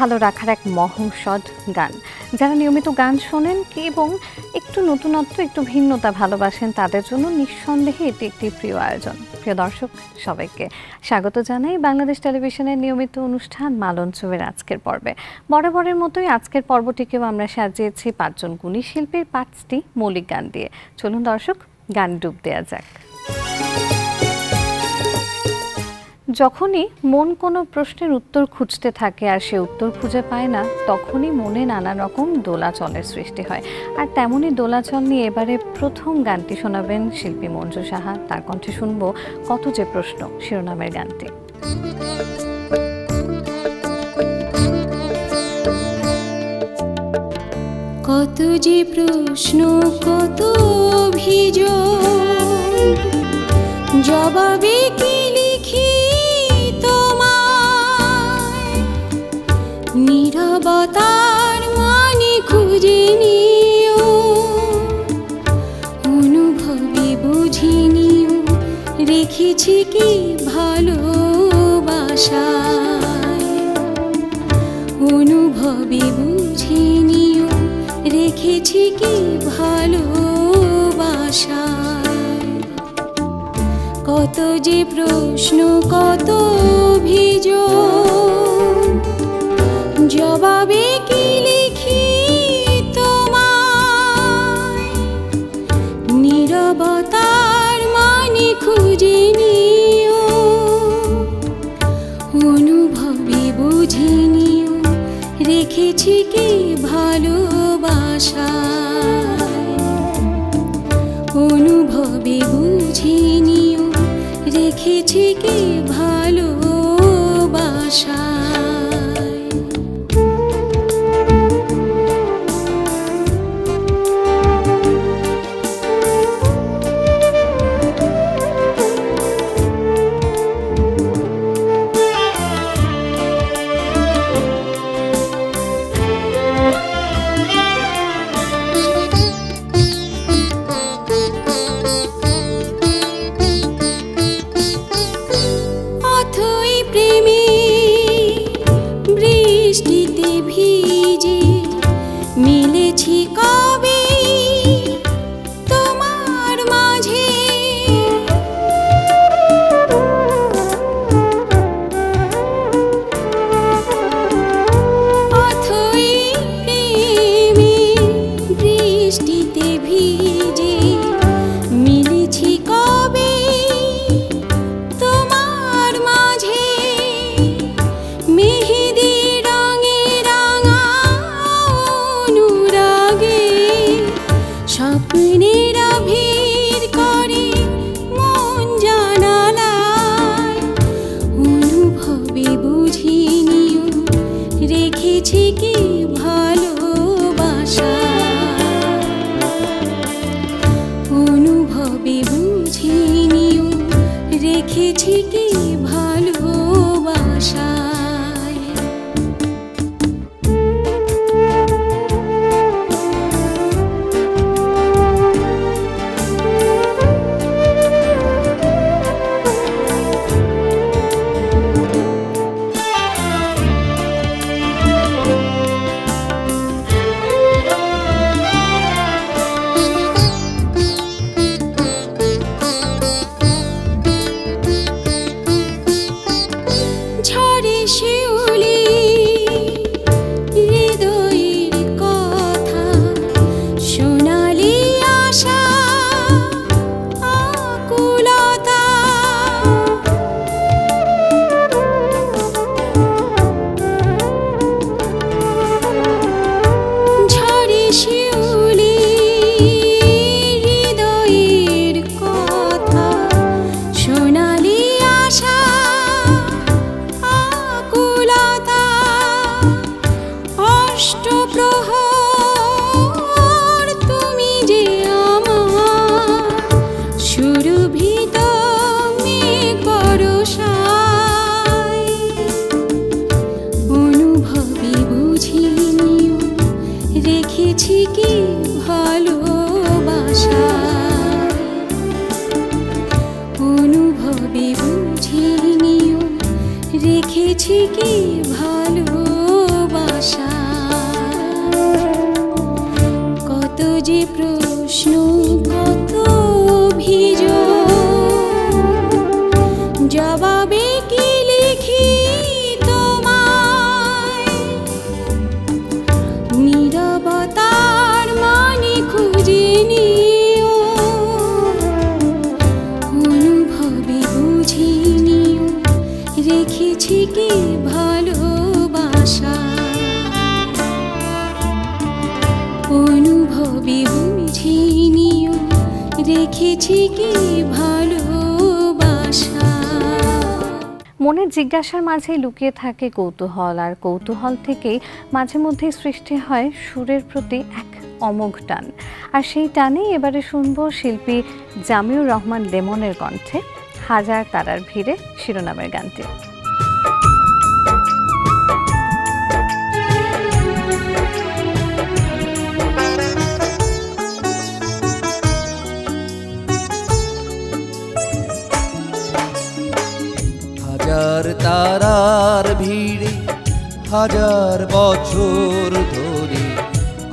ভালো রাখার এক মহৌষধ গান। যারা নিয়মিত গান শোনেন এবং একটু নতুনত্ব, একটু ভিন্নতা ভালোবাসেন, তাদের জন্য নিঃসন্দেহে এটি একটি প্রিয় আয়োজন। প্রিয় দর্শক, সবাইকে স্বাগত জানাই বাংলাদেশ টেলিভিশনের নিয়মিত অনুষ্ঠান মালন মালঞ্চবের আজকের পর্বে। বরাবরের মতোই আজকের পর্বটিকেও আমরা সাজিয়েছি পাঁচজন গুণী শিল্পীর পাঁচটি মৌলিক গান দিয়ে। চলুন দর্শক, গান ডুব দেওয়া যাক। যখনই মন কোনো প্রশ্নের উত্তর খুঁজতে থাকে আর সে উত্তর খুঁজে পায় না, তখনই মনে নানা রকম দোলাচলের সৃষ্টি হয়। আর তেমনই দোলাচল নিয়ে এবারে প্রথম গানটি শোনাবেন শিল্পী মঞ্জু সাহা। তার কণ্ঠে শুনব কত যে প্রশ্ন শিরোনামের গানটি। কত যে প্রশ্ন, কত অভিযোগ, জবাবে কি নীরবতার মানে খুঁজে নিও। অনুভবে বুঝে নিও, রেখেছি কি ভালোবাসায়। অনুভবে বুঝে নিও, রেখেছি কি ভালোবাসায়। কত যে প্রশ্ন, কত অভিযোগ জবাবে কি লিখি তোমার নীরবতার মানে খুঁজে নিও। অনুভবে বুঝে নিও। রেখেছি কি কি ভালোবাসা রেখেছি কি ভালোবাসা মনের জিজ্ঞাসার মাঝে লুকিয়ে থাকে কৌতূহল, আর কৌতূহল থেকে মাঝে মধ্যে সৃষ্টি হয় সুরের প্রতি এক অমোঘ টান। আর সেই টানেই এবারে শুনব শিল্পী জামিউর রহমান লেমনের কণ্ঠে হাজার তারার ভিড়ে শিরোনামের গানটি। হাজার তারার ভিড়ে হাজার বছর ধরে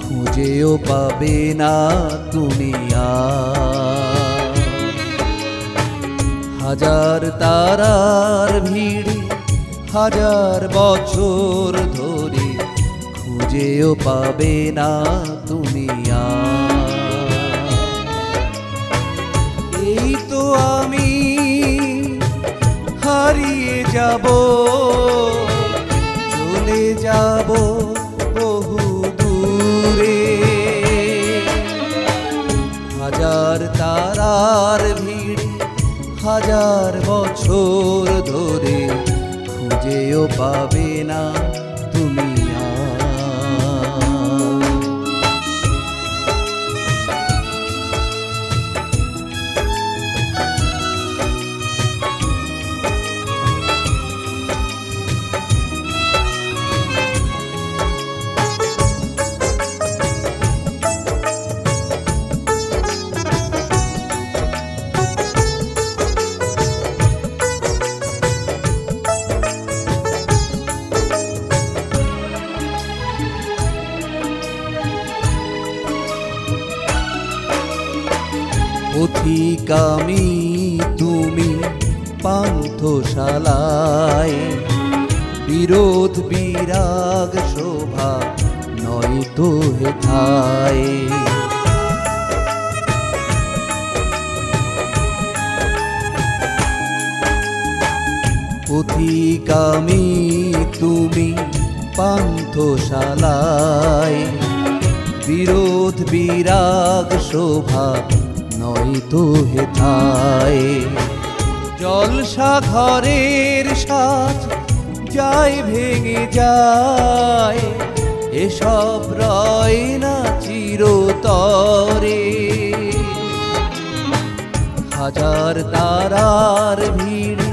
খুঁজেও পাবে না তুমি হাজার তারার ভিড়ে হাজার বছর ধরে খুঁজেও পাবে না তুমি আর। যাব চলে যাব বহু দূরে। হাজার তারার ভিড় হাজার বছর ধরে খুঁজেও পাবে না। তুমি পান্থশালায়। বিরোধ, বিরাগ, শোভা নয় তো হেথায় জলসা ঘরের সাজ যায় ভেঙে যায়। এসব রয় না চিরতরে। হাজার তারার ভিড়,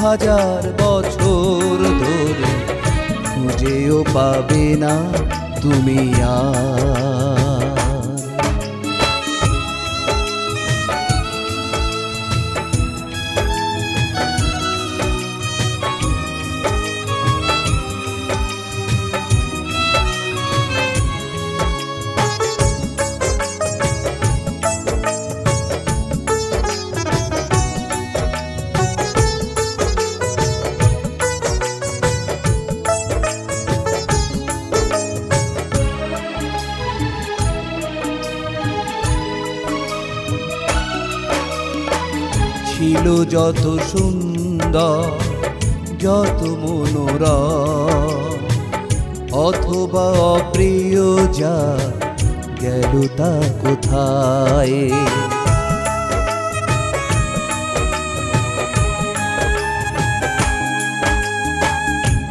হাজার বছর খুঁজেও পাবে না তুমি আর। যত সুন্দর, যত মনোরম, অথবা অপ্রিয় যা গেল তা কোথায়?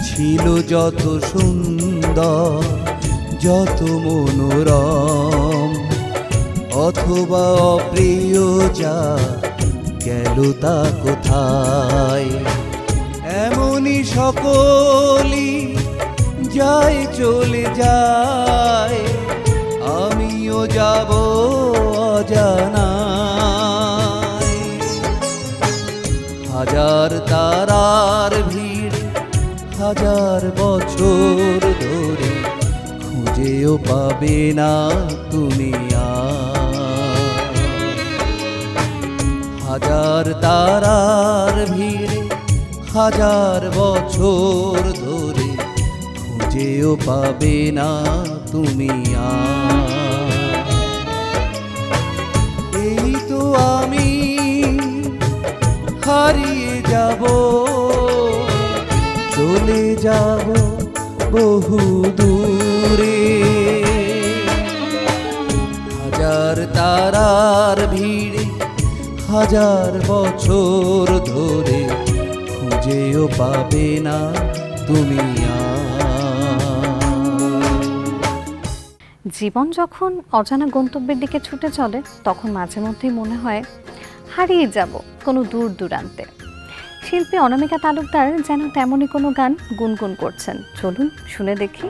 ছিল যত সুন্দর, যত মনোরম, অথবা অপ্রিয় যা গেল কোথায়? এমনই সকলি যায় চলে যায়, আমিও যাব অজানায়। হাজার তারার ভিড়, হাজার বছর ধরে খুঁজেও পাবে না তুমি আর। হাজার তারার ভিড়ে, হাজার বছর ধরে খুঁজেও পাবে না তুমি এই তো আমি হারিয়ে যাব, চলে যাব বহু দূরে। হাজার তারার ভিড়ে হাজার বছর ধরে খুঁজেও পাবে না তুমি জীবন যখন অজানা গন্তব্যের দিকে ছুটে চলে, তখন মাঝে মধ্যেই মনে হয়, হারিয়ে যাব কোনো দূর দূরান্তে। শিল্পী অনামিকা তালুকদার যেন তেমনই কোনো গান গুনগুন করছেন। চলুন শুনে দেখি।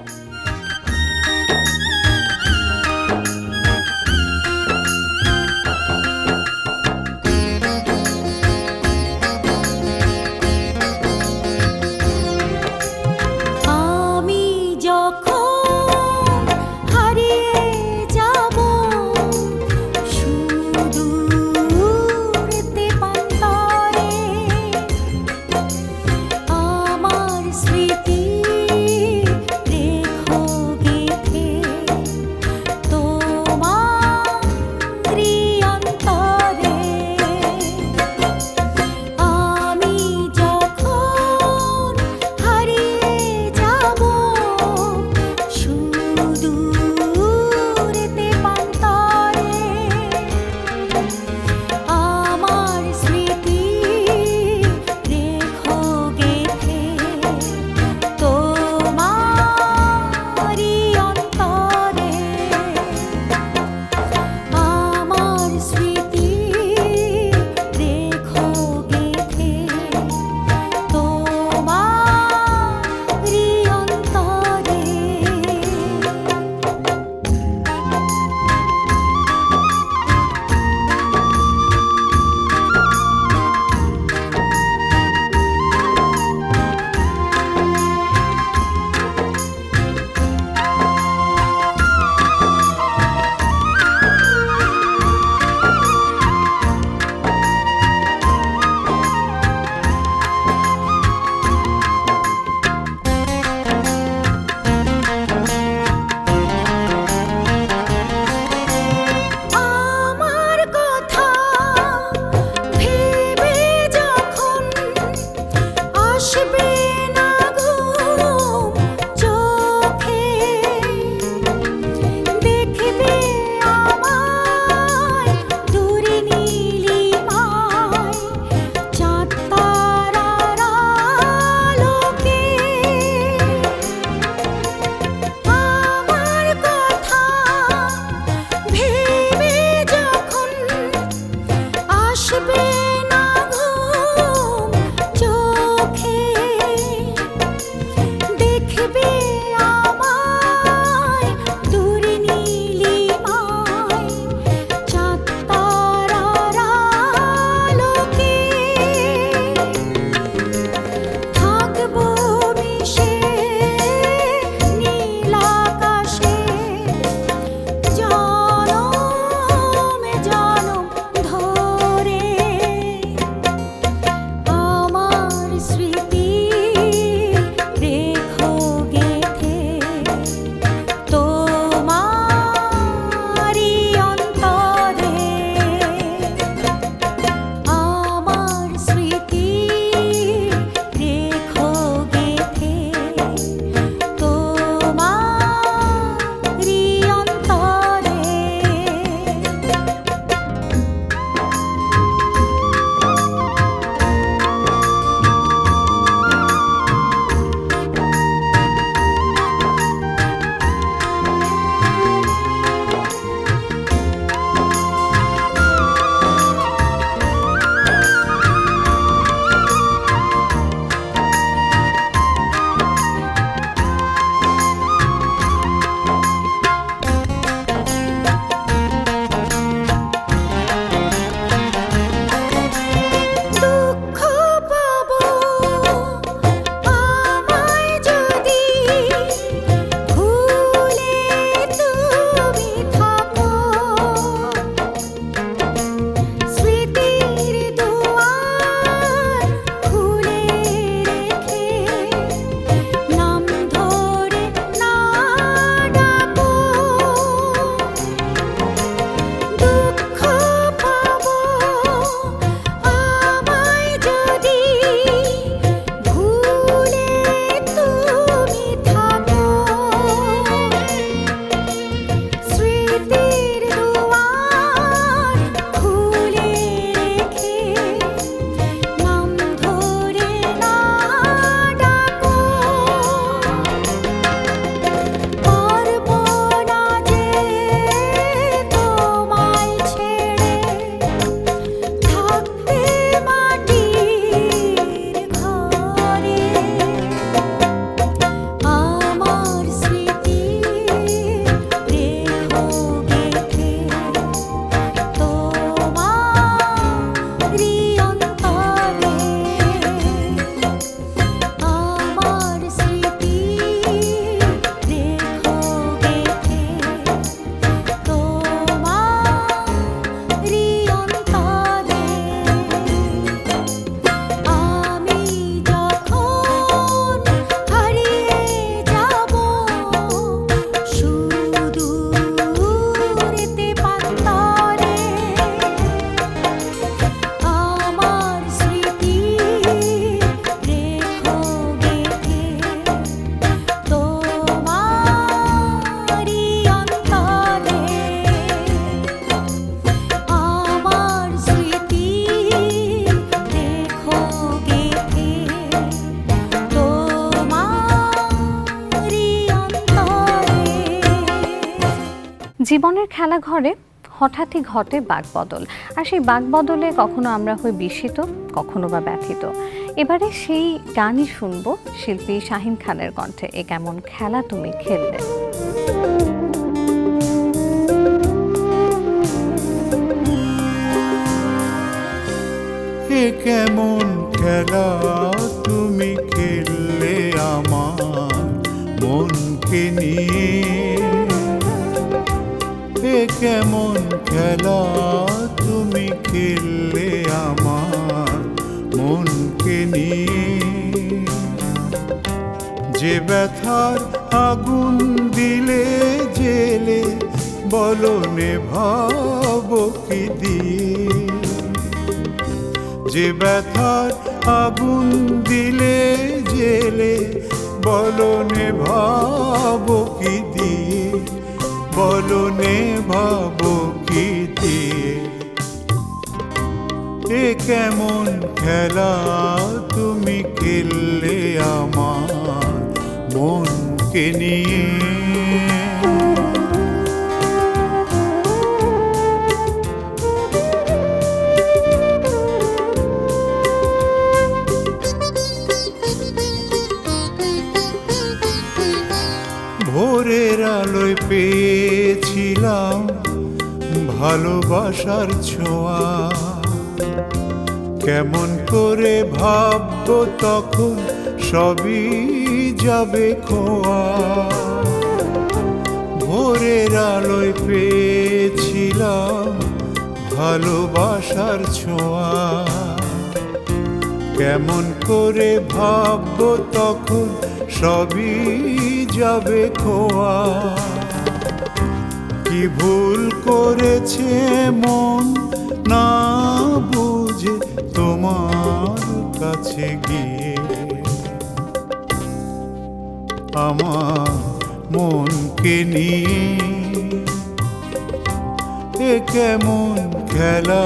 জীবনের খেলা ঘরে হঠাৎই ঘটে বাকবদল। আর সেই বাকবদলে কখনো আমরা হই বিস্মিত, কখনো বা ব্যথিত। এবারে সেই গানই শুনব শিল্পী শাহিন খানের কণ্ঠে। এ কেমন খেলা তুমি খেললে? কেমন খেলা তুমি খেললে আমার মনকে নিয়ে? এ কেমন খেলা? তুমি খেললে আমার মনকে নিয়ে। যে ব্যথার আগুন দিলে জেলে, বলো নেভাবো কি দিয়ে? যে ব্যথার আগুন দিলে জেলে, বলো নেভাবো কেমন খেলা তুমি খেললে আমার মনকে নিয়ে? ভোরের আলোয় পেয়েছিলাম ভালোবাসার ছোঁয়া। কেমন করে ভাববো তখন সবই যাবে খোয়া। ভোরের আলোয় পেয়েছিলাম ভালোবাসার ছোঁয়া। কেমন করে ভাববো তখন সবই যাবে খোয়া। কি ভুল করেছে মন না বুঝে তোমার কাছে গিয়ে আমার মনকে নিয়ে এ কেমন খেলা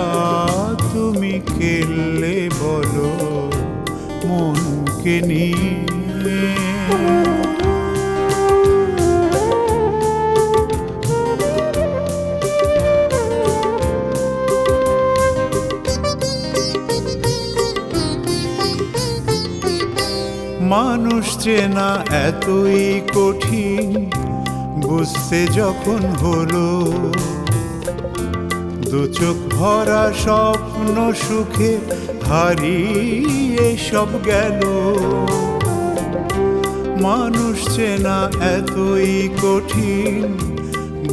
তুমি খেললে বলো মনকে নিয়ে? মানুষ চেনা এতই কঠিন, বুঝতে যখন হলো, দু চোখ ভরা স্বপ্ন সুখে হারিয়ে সব গেল। মানুষ চেনা এতই কঠিন,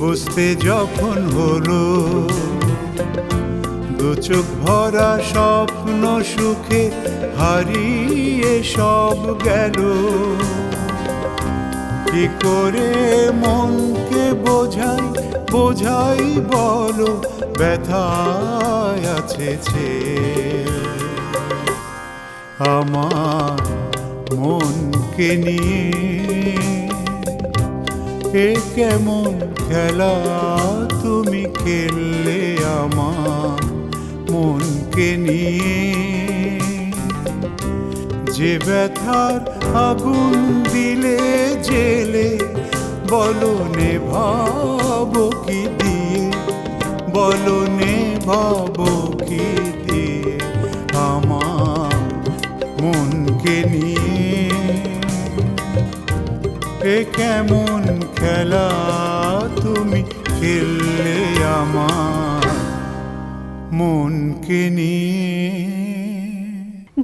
বুঝতে যখন হলো, দু চোখ ভরা স্বপ্ন সুখে হারিয়ে সব গেল। কি করে মনকে বোঝাই বোঝাই বলো, ব্যথায় আছে আমার মনকে নিয়ে এ কেমন খেলা তুমি খেললে আমার মনকে নিয়ে? যে ব্যথার আগুন দিলে জেলে, বলো নে ভাবো কি দিয়ে, বলো নে ভাবো কি দিয়ে আমার মনকে নিয়ে। এ কেমন খেলা তুমি খেললে আমার মনকে নিয়ে?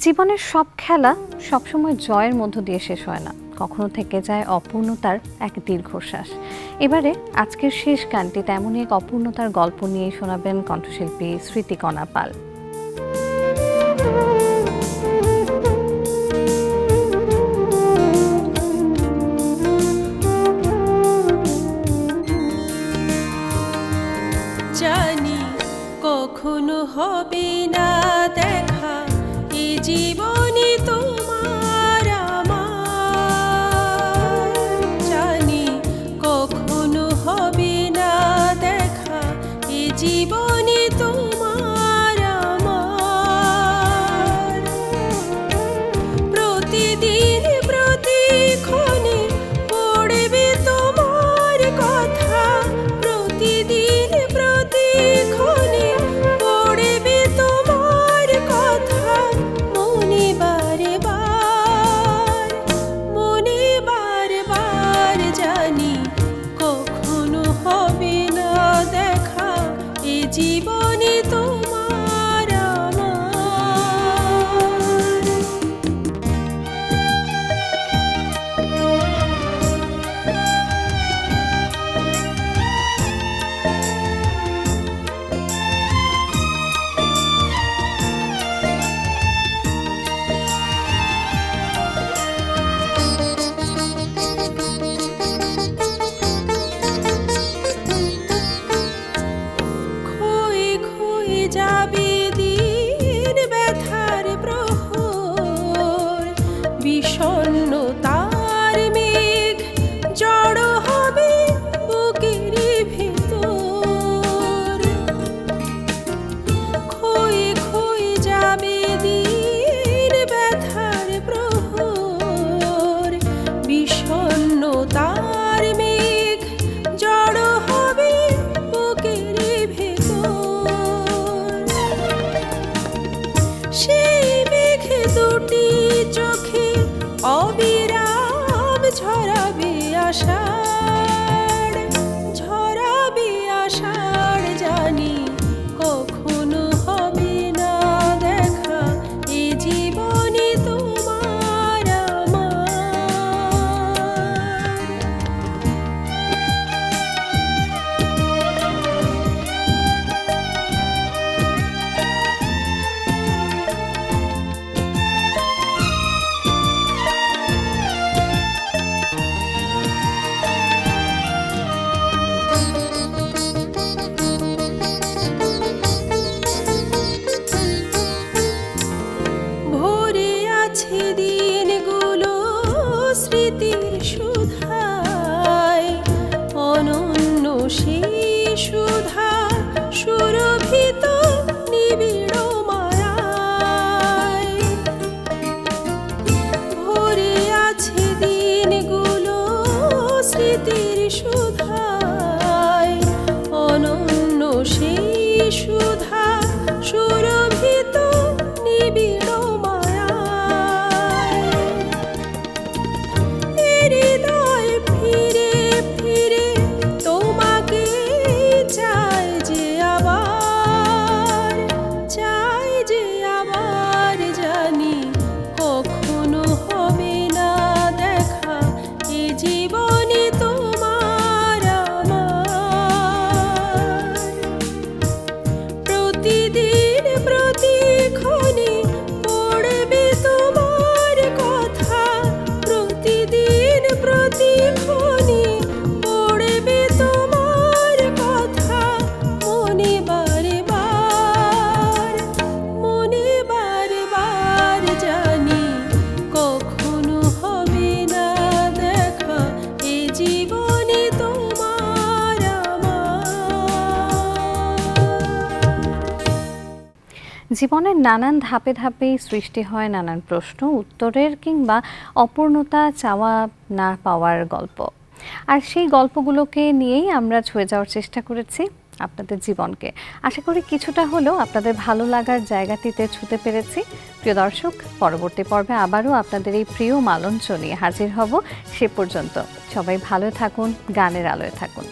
জীবনের সব খেলা সবসময় জয়ের মধ্য দিয়ে শেষ হয় না। কখনো থেকে যায় অপূর্ণতার এক দীর্ঘশ্বাস। এবারে আজকের শেষ গানটি তেমনই এক অপূর্ণতার গল্প নিয়ে শোনাবেন কণ্ঠশিল্পী স্মৃতিকণা পাল। জীবনের নানান ধাপে ধাপেই সৃষ্টি হয় নানান প্রশ্ন, উত্তরের কিংবা অপূর্ণতা চাওয়া না পাওয়ার গল্প। আর সেই গল্পগুলোকে নিয়েই আমরা ছুঁয়ে যাওয়ার চেষ্টা করেছি আপনাদের জীবনকে। আশা করি কিছুটা হলেও আপনাদের ভালো লাগার জায়গাটিতে ছুতে পেরেছি। প্রিয় দর্শক, পরবর্তী পর্বে আবারও আপনাদের এই প্রিয় মালঞ্চ নিয়ে হাজির হব সে পর্যন্ত। সবাই ভালো থাকুন, গানের আলোয় থাকুন।